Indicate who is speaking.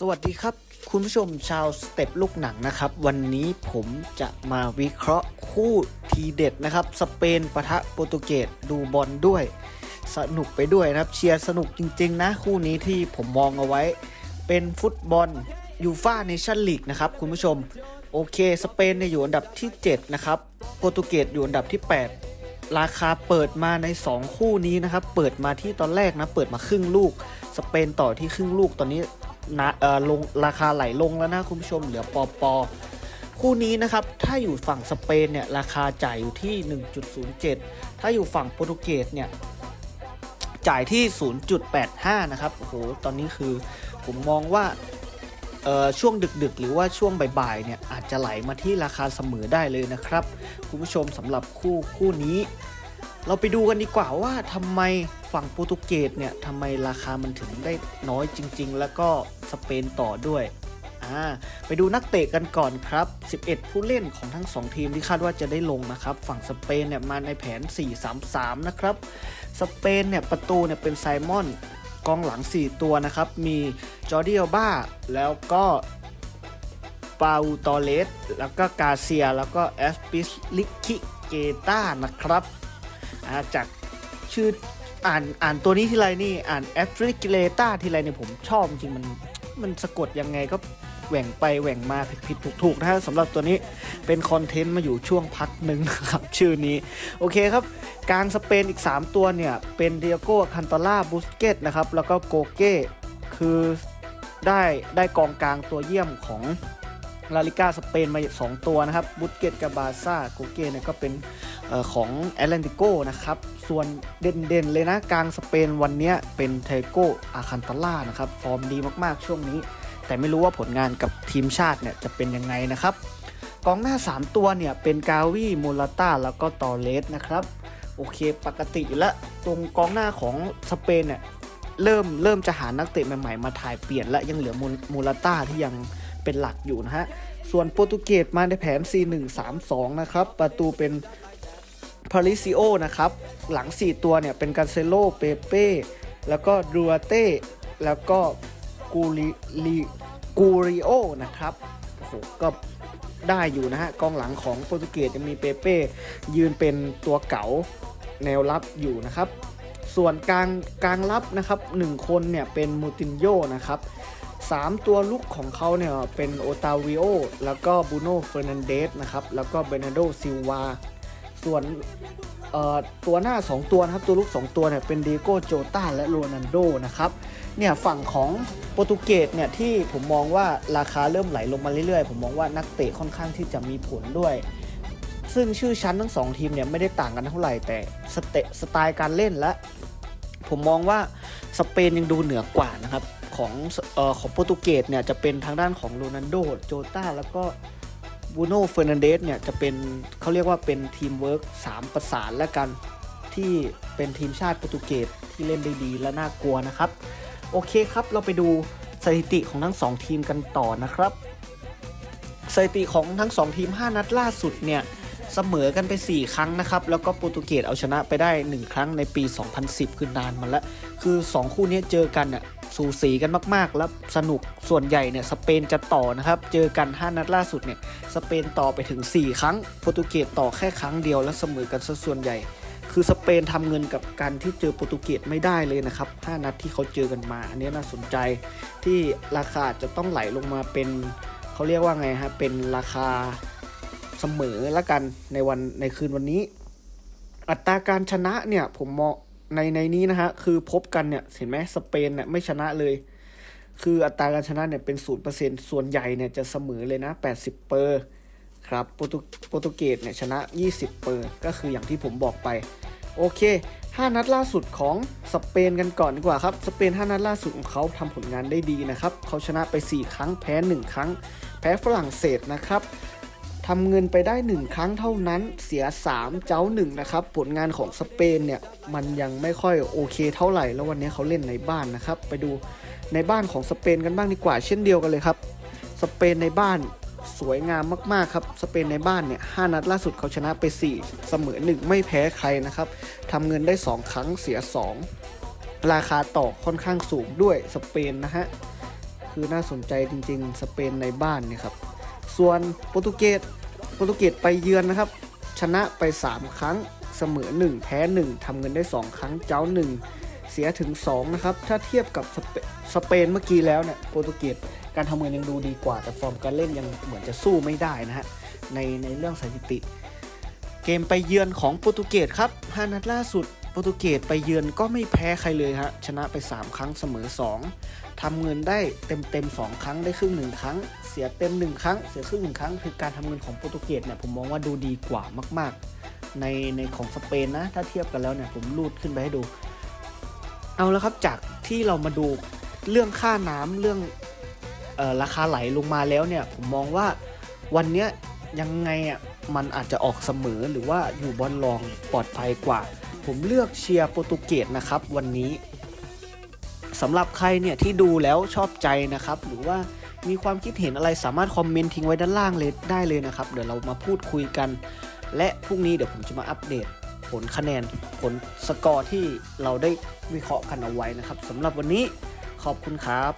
Speaker 1: สวัสดีครับ คุณผู้ชมชาวสเต็ปลูกหนังนะครับ วันนี้ผมจะมาวิเคราะห์คู่ทีเด็ดนะครับ สเปนปะทะโปรตุเกสดูบอลด้วย สนุกไปด้วยนะครับ เชียร์สนุกจริง ๆ นะ คู่นี้ที่ผมมองเอาไว้ เป็นฟุตบอลยูฟ่าเนชั่นลีกนะครับ คุณผู้ชม โอเค สเปนเนี่ยอยู่อันดับที่ 7 นะครับ โปรตุเกสอยู่อันดับที่ 8 ราคาเปิดมาใน 2 คู่นี้นะครับ เปิดมาที่ตอนแรกนะ เปิดมาครึ่งลูก สเปนต่อที่ครึ่งลูกตอนนี้ นะเออลงราคาไหลลงแล้วนะคุณผู้ชมเหลือปอปอคู่นี้นะครับ ถ้าอยู่ฝั่งสเปนเนี่ยราคาจ่ายอยู่ที่ 1.07 ถ้าอยู่ฝั่งโปรตุเกสเนี่ยจ่ายที่ 0.85 นะครับ โอ้โห ตอนนี้คือผมมองว่าช่วงดึกๆ หรือว่าช่วงบ่ายๆ เนี่ยอาจจะไหลมาที่ราคาเสมอได้เลยนะครับ คุณผู้ชมสำหรับคู่คู่นี้ เราไปดูกันดีกว่าว่าทำไม ฝั่งโปรตุเกสเนี่ยทำไมราคามันถึงได้น้อยจริง ๆ แล้วก็สเปนต่อด้วยอ่าไปดูนักเตะกันก่อนครับ 11 ผู้เล่นของทั้ง 2 ทีมที่คาดว่าจะได้ลงนะครับ ฝั่งสเปนเนี่ยมาในแผน 4-3-3 นะครับ สเปนเนี่ยประตูเนี่ยเป็นไซมอน กองหลัง 4 ตัวนะครับ มีจอร์ดิโอบ้า แล้วก็ปาอูตอเลส แล้วก็กาเซีย แล้วก็แอสปิสลิคิเกตานะครับ จากชื่อ อ่านอ่านตัวนี้ทีไรนี่อ่านแอฟริกิเลตาทีไรเนี่ยผมชอบจริงมันมันสะกดยังไงก็แหว่งไปแหว่งมาผิดผิดถูกถูกนะฮะสำหรับตัวนี้เป็นคอนเทนต์มาอยู่ช่วงพักหนึ่งครับ ชื่อนี้ โอเคครับ กลางสเปนอีก 3 ตัวเนี่ย เป็นเดียโก้คันตาล่าบูสเกตนะครับ แล้วก็โกเก้คือได้ได้กองกลางตัวเยี่ยมของลาลิก้าสเปนมาสองตัวนะครับบุสเกตกับบาซ่าโกเก้เนี่ยก็เป็น ของแอตแลนติโกนะครับ ส่วนเด่นๆเลยนะกลางสเปนวันนี้เป็นเทโกอาคันตาล่านะครับ ฟอร์มดีมากๆช่วงนี้ แต่ไม่รู้ว่าผลงานกับทีมชาติเนี่ยจะเป็นยังไงนะครับ กองหน้า 3 ตัวเนี่ยเป็นกาวีโมลาต้าแล้วก็ตอเลสนะครับ โอเคปกติแล้วตรงกองหน้าของสเปนเนี่ยเริ่มเริ่มจะหานักเตะใหม่ๆมาถ่ายเปลี่ยนและยังเหลือมูลาต้าที่ยังเป็นหลักอยู่นะฮะ ส่วนโปรตุเกสมาในแผน 4-1-3-2 นะครับ ประตูเป็น พาริซิโอนะครับ หลัง 4 ตัวเนี่ย เป็นการเซโลเปเป้ แล้วก็ดัวเต้ แล้วก็กูริลิกูริโอนะครับโอ้โหก็ได้อยู่นะฮะ กองหลังของโปรตุเกสยังมีเปเป้ ยืนเป็นตัวเก๋าแนวรับอยู่นะครับ ส่วนกลางกลางรับนะครับ 1 คนเนี่ย เป็นมูตินโยนะครับ 3 ตัวลุกของเขาเนี่ย เป็นโอตาวิโอ แล้วก็บูโน่เฟอร์นันเดสนะครับ แล้วก็เบนาโดซิลวา ส่วนตัวหน้า 2 ตัวนะครับ ตัวลูก2 ตัวเนี่ยเป็นเดโก้โจตาและโรนันโดนะครับเนี่ยฝั่งของโปรตุเกสเนี่ยที่ผมมองว่าราคาเริ่มไหลลงมาเรื่อยๆ ผมมองว่านักเตะค่อนข้างที่จะมีผลด้วย ซึ่งชื่อชั้นทั้ง 2 ทีมเนี่ยไม่ได้ต่างกันเท่าไหร่แต่สเตสไตล์การเล่นและ ผมมองว่าสเปนยังดูเหนือกว่านะครับของออของโปรตุเกสเนี่ยจะเป็นทางด้านของโรนันโดโจตาแล้วก็ บูโน่เฟอร์นันเดสเนี่ยจะเป็นเขาเรียกว่าเป็นทีมเวิร์กสามประสานแล้วกันที่เป็นทีมชาติโปรตุเกสที่เล่นได้ดีและน่ากลัวนะครับ โอเคครับเราไปดูสถิติของทั้ง 2 ทีมกันต่อนะครับสถิติของทั้ง 2 ทีม 5 นัดล่าสุดเนี่ยเสมอกันไป 4 ครั้งนะครับ แล้วก็โปรตุเกสเอาชนะไปได้ 1 ครั้งในปี 2010 คือนานมาแล้ว คือ 2 คู่นี้เจอกันน่ะ สูสีกันมากๆ แล้วสนุกส่วนใหญ่เนี่ยสเปนจะต่อนะครับ เจอกัน 5 นัดล่าสุดเนี่ยสเปนต่อไปถึง 4 ครั้งโปรตุเกสต่อแค่ครั้งเดียวและเสมอกันซะส่วนใหญ่ คือสเปนทำเงินกับการที่เจอโปรตุเกสไม่ได้เลยนะครับ 5 นัดที่เขาเจอกันมา อันนี้น่าสนใจที่ราคาจะต้องไหลลงมาเป็นเขาเรียกว่าไงฮะเป็นราคาเสมอละกันในวันในคืนวันนี้ อัตราการชนะเนี่ยผมมอง ในในนี้นะฮะ คือพบกันเนี่ย เห็นไหมสเปนเนี่ยไม่ชนะเลย คืออัตราการชนะเนี่ยเป็นศูนย์เปอร์เซ็นส่วนใหญ่เนี่ยจะเสมอเลยนะ80เปอร์ครับ โปรตุโปรตุเกสเนี่ยชนะ20เปอร์ก็คืออย่างที่ผมบอกไป โอเค5นัดล่าสุดของสเปนกันก่อนดีกว่าครับ สเปน5นัดล่าสุดของเขาทำผลงานได้ดีนะครับ เขาชนะไป 4 ครั้งแพ้ 1 ครั้ง แพ้ฝรั่งเศสนะครับ ทำเงินไปได้ 1 ครั้งเท่านั้นเสีย 3 เจ้า1นะครับ ผลงานของสเปนเนี่ย มันยังไม่ค่อยโอเคเท่าไหร่ แล้ววันนี้เขาเล่นในบ้านนะครับ ไปดูในบ้านของสเปนกันบ้างดีกว่าเช่นเดียวกันเลยครับ สเปนในบ้านสวยงามมาก ๆ ครับ สเปนในบ้านเนี่ย5นัดล่าสุดเขาชนะไป 4 เสมอ 1 ไม่แพ้ใครนะครับทำเงินได้ 2 ครั้งเสีย 2 ราคาต่อค่อนข้างสูงด้วยสเปนนะฮะ คือน่าสนใจจริง ๆ สเปนในบ้านเนี่ยครับ ส่วนโปรตุเกสโปรตุเกสไปเยือนนะครับ ชนะไป 3 ครั้งเสมอ 1 แพ้ 1ทำเงินได้ 2 ครั้งเจ้า 1 เสียถึง 2 นะครับ ถ้าเทียบกับสเปสเปนเมื่อกี้แล้วเนี่ยโปรตุเกสการทำเงินยังดูดีกว่า แต่ฟอร์มการเล่นยังเหมือนจะสู้ไม่ได้นะฮะในในเรื่องสถิติ เกมไปเยือนของโปรตุเกสครับ5นัดล่าสุด ปรตุเกสไปเยือนก็ไม่แพ้ใครเลยฮะ ชนะไป 3 ครั้งเสมอ 2ทำเงินได้เต็มเต็มๆ2ครั้งได้ครึ่งหนึ่งครั้ง เสียเต็ม 1 ครั้ง เสียครึ่งหนึ่งครั้ง คือการทำเงินของโปรตุเกสเนี่ยผมมองว่าดูดีกว่ามาก ๆ ในในของสเปนนะ ถ้าเทียบกันแล้วเนี่ยผมรูดขึ้นไปให้ดู เอาแล้วครับจากที่เรามาดูเรื่องค่าน้ำเรื่องออราคาไหลลงมาแล้วเนี่ยผมมองว่าวันเนี้ยยังไงอะมันอาจจะออกเสมอหรือว่าอยู่บอลรองปลอดภัยกว่า ผมเลือกเชียร์โปรตุเกสนะครับวันนี้สำหรับใครเนี่ยที่ดูแล้วชอบใจนะครับ หรือว่ามีความคิดเห็นอะไรสามารถคอมเมนต์ทิ้งไว้ด้านล่างเลยได้เลยนะครับ เดี๋ยวเรามาพูดคุยกัน และพรุ่งนี้เดี๋ยวผมจะมาอัปเดตผลคะแนนผลสกอร์ที่เราได้วิเคราะห์กันเอาไว้นะครับสำหรับวันนี้ขอบคุณครับ